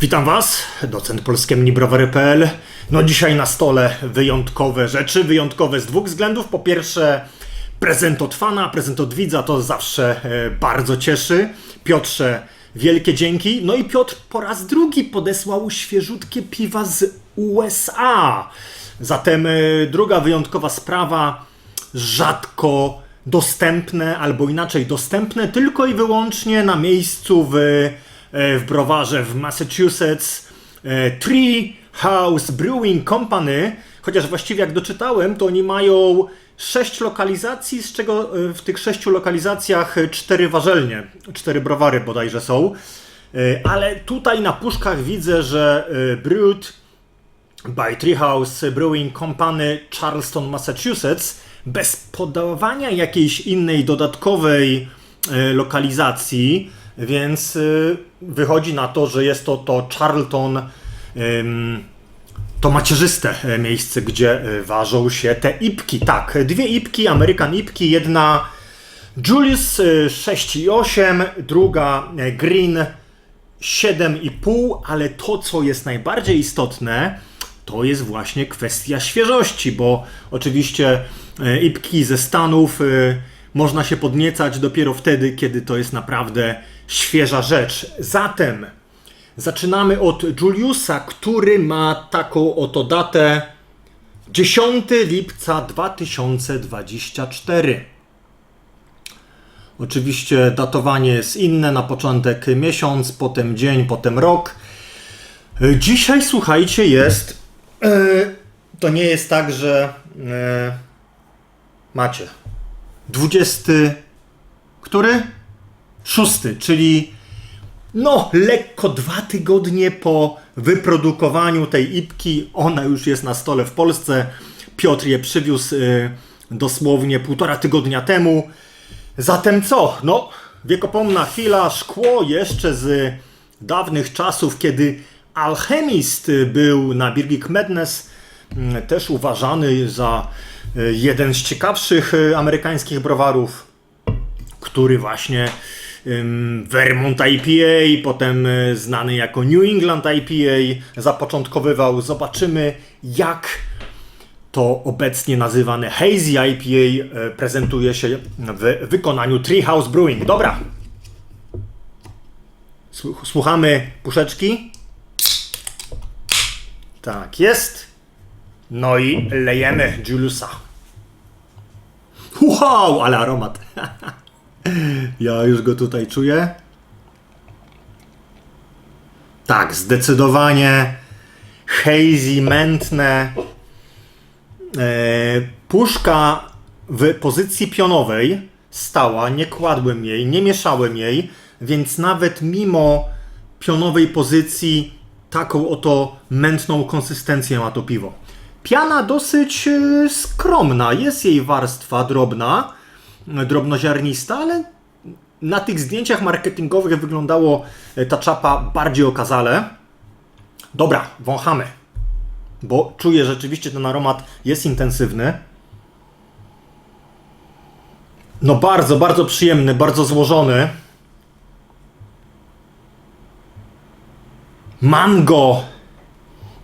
Witam Was, docent polskiemnibrowary.pl. No dzisiaj na stole wyjątkowe rzeczy, wyjątkowe z dwóch względów. Po pierwsze prezent od fana, prezent od widza to zawsze e, bardzo cieszy. Piotrze, wielkie dzięki. No i Piotr po raz drugi podesłał świeżutkie piwa z USA. Zatem e, druga wyjątkowa sprawa, rzadko dostępne, albo inaczej dostępne tylko i wyłącznie na miejscu w, w browarze w Massachusetts. E, Tree House Brewing Company, chociaż właściwie jak doczytałem, to oni mają sześć lokalizacji, z czego e, w tych sześciu lokalizacjach e, cztery warzelnie, cztery browary bodajże są. E, Ale tutaj na puszkach widzę, że e, Brewed by Treehouse Brewing Company Charleston, Massachusetts, bez podawania jakiejś innej dodatkowej e, lokalizacji, więc e, wychodzi na to, że jest to to Charlton, to macierzyste e, miejsce, gdzie e, ważą się te ipki. Tak, dwie ipki, American ipki, jedna Julius e, 6,8, druga e, Green 7,5, ale to, co jest najbardziej istotne, to jest właśnie kwestia świeżości, bo oczywiście e, ipki ze Stanów e, można się podniecać dopiero wtedy, kiedy to jest naprawdę świeża rzecz. Zatem zaczynamy od Juliusa, który ma taką oto datę 10 lipca 2024. Oczywiście datowanie jest inne, na początek miesiąc, potem dzień, potem rok. Dzisiaj, słuchajcie, jest. E, to nie jest tak, że e, macie 20. Który? Szósty, czyli no, lekko dwa tygodnie po wyprodukowaniu tej ipki. Ona już jest na stole w Polsce. Piotr je przywiózł e, dosłownie półtora tygodnia temu. Zatem co? No, wiekopomna chwila, szkło jeszcze z dawnych czasów, kiedy Alchemist był na Birgit Madness, mm, też uważany za e, jeden z ciekawszych e, amerykańskich browarów, który właśnie Vermont IPA, potem e, znany jako New England IPA, zapoczątkowywał. Zobaczymy, jak to obecnie nazywane Hazy IPA prezentuje się w wykonaniu Treehouse Brewing. Dobra. Słuch- Słuchamy puszeczki. Tak jest. No i lejemy Juliusa. Wow, ale aromat. ja już go tutaj czuję. Tak, zdecydowanie hazy, mętne. E, puszka w pozycji pionowej stała, nie kładłem jej, nie mieszałem jej, więc nawet mimo pionowej pozycji taką oto mętną konsystencję ma to piwo. Piana dosyć e, skromna, jest jej warstwa drobna, drobnoziarnista, ale na tych zdjęciach marketingowych wyglądało e, ta czapa bardziej okazale. Dobra, wąchamy bo czuję rzeczywiście ten aromat jest intensywny. No bardzo, bardzo przyjemny, bardzo złożony. Mango,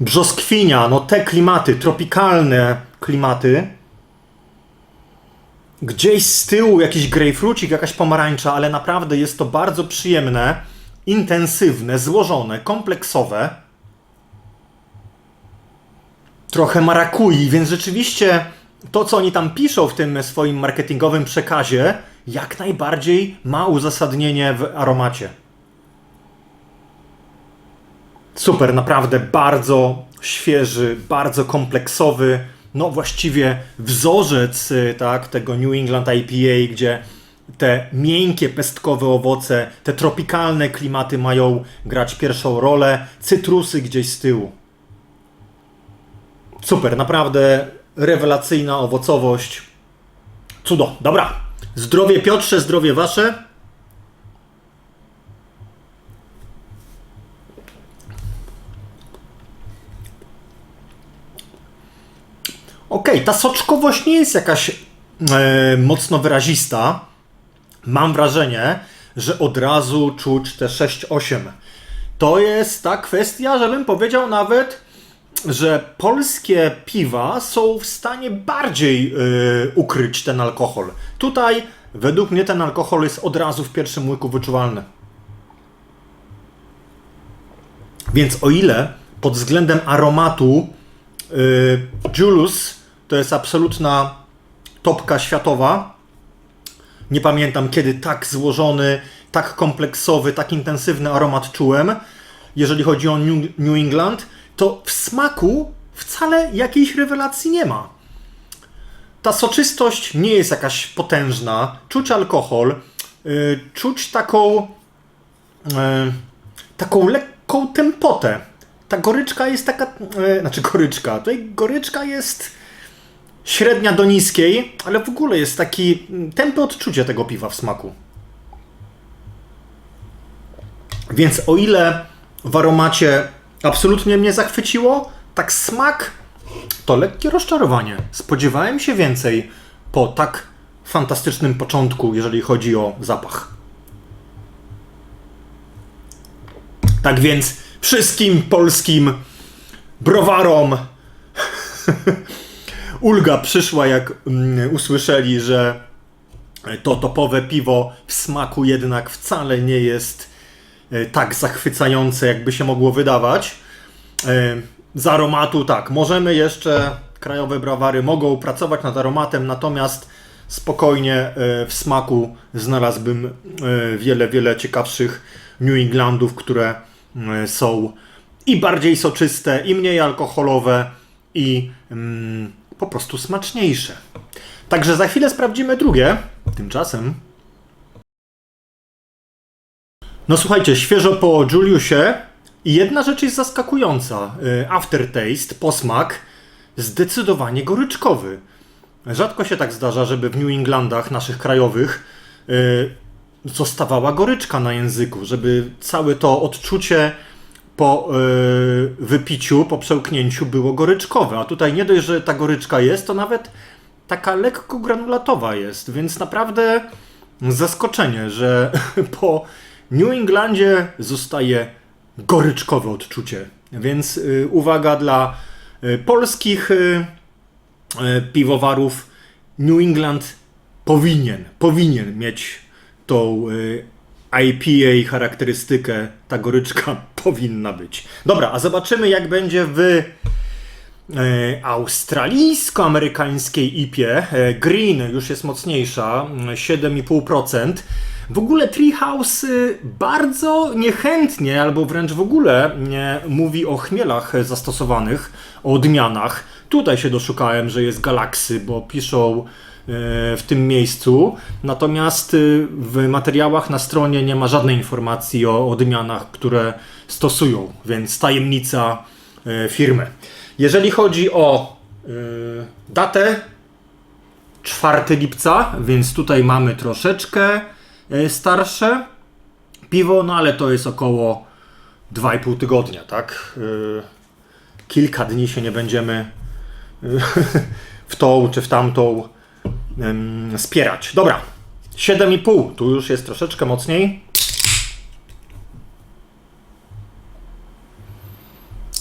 brzoskwinia, no te klimaty, tropikalne klimaty. Gdzieś z tyłu jakiś grejpfrucik, jakaś pomarańcza, ale naprawdę jest to bardzo przyjemne, intensywne, złożone, kompleksowe trochę marakui, więc rzeczywiście to, co oni tam piszą w tym swoim marketingowym przekazie, jak najbardziej ma uzasadnienie w aromacie. Super, naprawdę bardzo świeży, bardzo kompleksowy, no właściwie wzorzec y, tak, tego New England IPA, gdzie te miękkie, pestkowe owoce, te tropikalne klimaty mają grać pierwszą rolę, cytrusy gdzieś z tyłu. Super, naprawdę rewelacyjna owocowość. Cudo, dobra. Zdrowie Piotrze, zdrowie wasze. Okej, ta soczkowość nie jest jakaś e, mocno wyrazista. Mam wrażenie, że od razu czuć te 6-8. to jest ta kwestia, żebym powiedział nawet, że polskie piwa są w stanie bardziej yy, ukryć ten alkohol. Tutaj, według mnie, ten alkohol jest od razu w pierwszym łyku wyczuwalny. Więc o ile pod względem aromatu yy, to jest absolutna topka światowa, nie pamiętam kiedy tak złożony, tak kompleksowy, tak intensywny aromat czułem, jeżeli chodzi o New, England, to w smaku wcale jakiejś rewelacji nie ma. Ta soczystość nie jest jakaś potężna, czuć alkohol, yy, czuć taką, yy, taką lekką tempotę. Ta goryczka jest taka, yy, znaczy goryczka, tutaj goryczka jest średnia do niskiej, ale w ogóle jest taki mm, tępe odczucie tego piwa w smaku. Więc o ile w aromacie absolutnie mnie zachwyciło, tak smak to lekkie rozczarowanie. Spodziewałem się więcej po tak fantastycznym początku, jeżeli chodzi o zapach. Tak więc wszystkim polskim browarom ulga przyszła, jak mm, usłyszeli, że to topowe piwo w smaku jednak wcale nie jest e, tak zachwycające, jakby się mogło wydawać. E, Z aromatu tak, możemy jeszcze, krajowe browary mogą pracować nad aromatem, natomiast spokojnie e, w smaku znalazłbym wiele, wiele ciekawszych New Englandów, które e, są i bardziej soczyste, i mniej alkoholowe, i mm, po prostu smaczniejsze. Także za chwilę sprawdzimy drugie. Tymczasem. No słuchajcie, świeżo po Juliusie. I jedna rzecz jest zaskakująca. Y, Aftertaste, posmak, zdecydowanie goryczkowy. Rzadko się tak zdarza, żeby w New Englandach naszych krajowych y, zostawała goryczka na języku, żeby całe to odczucie po y, wypiciu, po przełknięciu było goryczkowe. A tutaj nie dość, że ta goryczka jest, to nawet taka lekko granulatowa jest, więc naprawdę zaskoczenie, że po New Englandzie zostaje goryczkowe odczucie. Więc y, uwaga dla y, polskich y, piwowarów. New England powinien, powinien mieć tą IPA charakterystykę, ta goryczka powinna być. Dobra, a zobaczymy jak będzie w e, australijsko-amerykańskiej IPie. E, Green już jest mocniejsza, mm, 7,5%. W ogóle Treehouse y, bardzo niechętnie, albo wręcz w ogóle nie mówi o chmielach zastosowanych, o odmianach. Tutaj się doszukałem, że jest Galaxy, bo piszą w tym miejscu. Natomiast y, w materiałach na stronie nie ma żadnej informacji o odmianach, które stosują, więc tajemnica e, firmy. Jeżeli chodzi o e, datę, 4 lipca, więc tutaj mamy troszeczkę e, starsze piwo, no ale to jest około 2,5 tygodnia, tak? E, Kilka dni się nie będziemy e, w tą czy w tamtą spierać. Dobra, 7,5, tu już jest troszeczkę mocniej.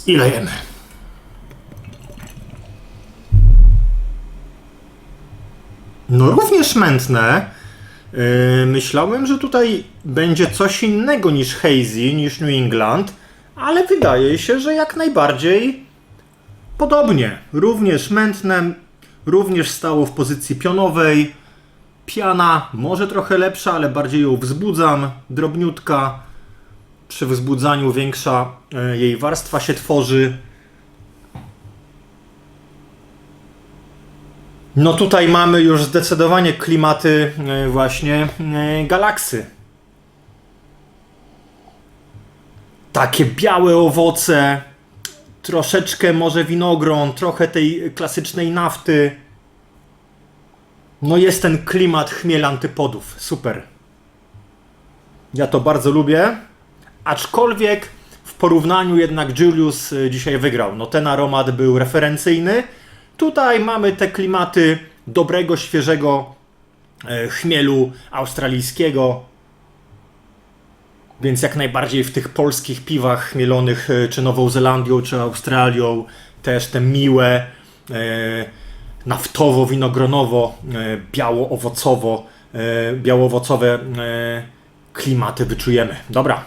I lejemy. No również mętne. Yy, myślałem, że tutaj będzie coś innego niż Hazy, niż New England, ale wydaje się, że jak najbardziej podobnie. Również mętne, również stało w pozycji pionowej. Piana może trochę lepsza, ale bardziej ją wzbudzam. Drobniutka. Przy wzbudzaniu większa e, jej warstwa się tworzy. No tutaj mamy już zdecydowanie klimaty e, właśnie e, galaksy. Takie białe owoce, troszeczkę może winogron, trochę tej klasycznej nafty. No jest ten klimat chmiel antypodów. Super. Ja to bardzo lubię. Aczkolwiek w porównaniu jednak Julius y, dzisiaj wygrał. No ten aromat był referencyjny. Tutaj mamy te klimaty dobrego, świeżego e, chmielu australijskiego. Więc jak najbardziej w tych polskich piwach mielonych e, czy Nową Zelandią, czy Australią też te miłe, e, naftowo-winogronowo, e, biało-owocowo, biało-owocowe klimaty wyczujemy. Dobra.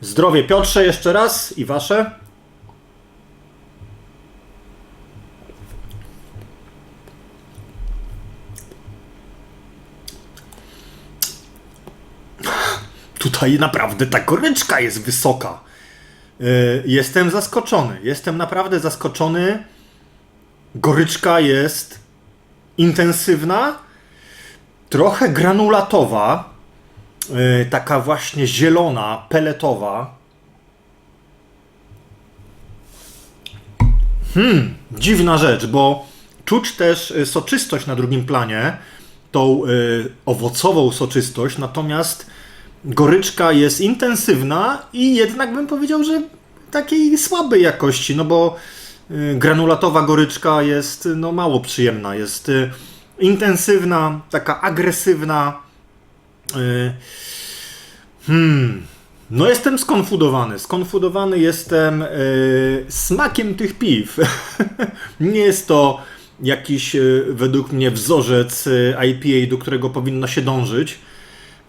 Zdrowie Piotrze jeszcze raz i wasze. Tutaj naprawdę ta goryczka jest wysoka. Y, Jestem zaskoczony. Jestem naprawdę zaskoczony. Goryczka jest intensywna, trochę granulatowa, y, taka właśnie zielona, peletowa. Hmm, dziwna rzecz, bo czuć też y, soczystość na drugim planie, tą owocową soczystość, natomiast goryczka jest intensywna i jednak bym powiedział, że takiej słabej jakości, no bo y, granulatowa goryczka jest no mało przyjemna, jest y, intensywna, taka agresywna. y, Hmm. No jestem skonfudowany. Skonfudowany jestem smakiem tych piw. Nie jest to jakiś według mnie wzorzec IPA, do którego powinno się dążyć.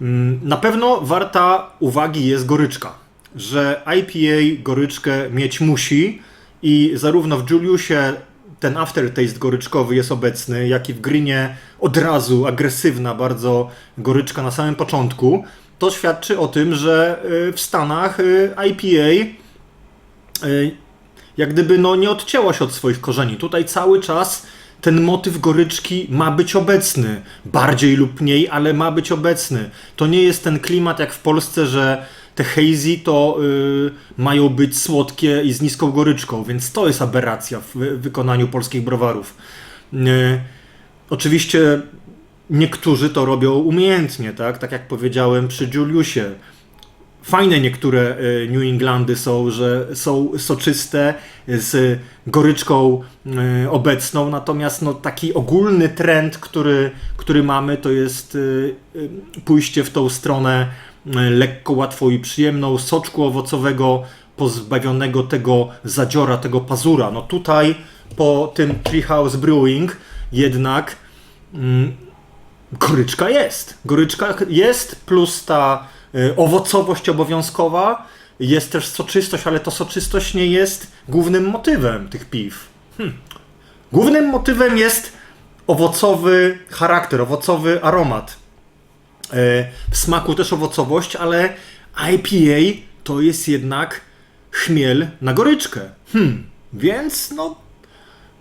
Mm, Na pewno warta uwagi jest goryczka, że IPA goryczkę mieć musi i zarówno w Juliusie ten aftertaste goryczkowy jest obecny, jak i w Grinie od razu agresywna bardzo goryczka na samym początku. To świadczy o tym, że y, w Stanach y, IPA y, jak gdyby no, nie odcięła się od swoich korzeni. Tutaj cały czas ten motyw goryczki ma być obecny. Bardziej lub mniej, ale ma być obecny. To nie jest ten klimat jak w Polsce, że te hazy to y, mają być słodkie i z niską goryczką, więc to jest aberracja w wy- wykonaniu polskich browarów. Y, oczywiście niektórzy to robią umiejętnie, tak? Tak jak powiedziałem przy Juliusie fajne niektóre e, New Englandy są, że są soczyste z goryczką e, obecną, natomiast no, taki ogólny trend, który, który mamy, to jest e, e, pójście w tą stronę e, lekko, łatwą i przyjemną, soczku owocowego, pozbawionego tego zadziora, tego pazura. No tutaj po tym Treehouse Brewing jednak mm, goryczka jest. Goryczka jest, plus ta owocowość obowiązkowa, jest też soczystość, ale to soczystość nie jest głównym motywem tych piw. Hm. Głównym motywem jest owocowy charakter, owocowy aromat. Y, W smaku też owocowość, ale IPA to jest jednak chmiel na goryczkę. Hmm. Więc no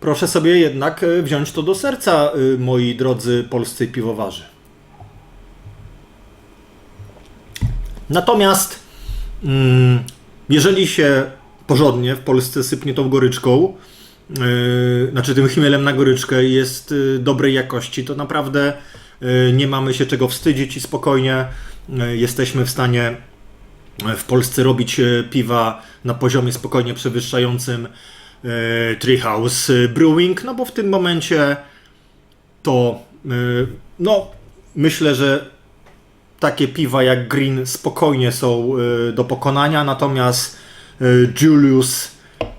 Proszę sobie jednak e, wziąć to do serca, moi drodzy polscy piwowarzy. Natomiast, mm, jeżeli się porządnie w Polsce sypnie tą goryczką, yy, znaczy tym chmielem na goryczkę jest yy, dobrej jakości, to naprawdę yy, nie mamy się czego wstydzić i spokojnie jesteśmy w stanie w Polsce robić piwa na poziomie spokojnie przewyższającym Treehouse Brewing, no bo w tym momencie to no myślę, że takie piwa jak Green spokojnie są y, do pokonania, natomiast y, Julius,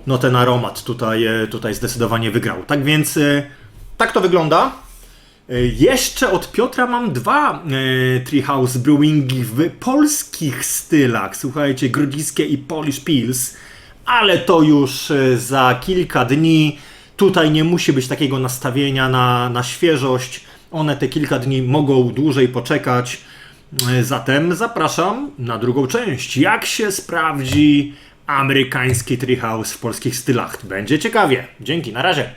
no ten aromat tutaj, y, tutaj zdecydowanie wygrał. Tak więc tak to wygląda. Jeszcze od Piotra mam dwa Treehouse Brewingi w polskich stylach. Słuchajcie, grodziskie i Polish Pils, ale to już za kilka dni. Tutaj nie musi być takiego nastawienia na, na świeżość. One te kilka dni mogą dłużej poczekać. Y, Zatem zapraszam na drugą część. Jak się sprawdzi amerykański treehouse w polskich stylach? Będzie ciekawie. Dzięki, na razie.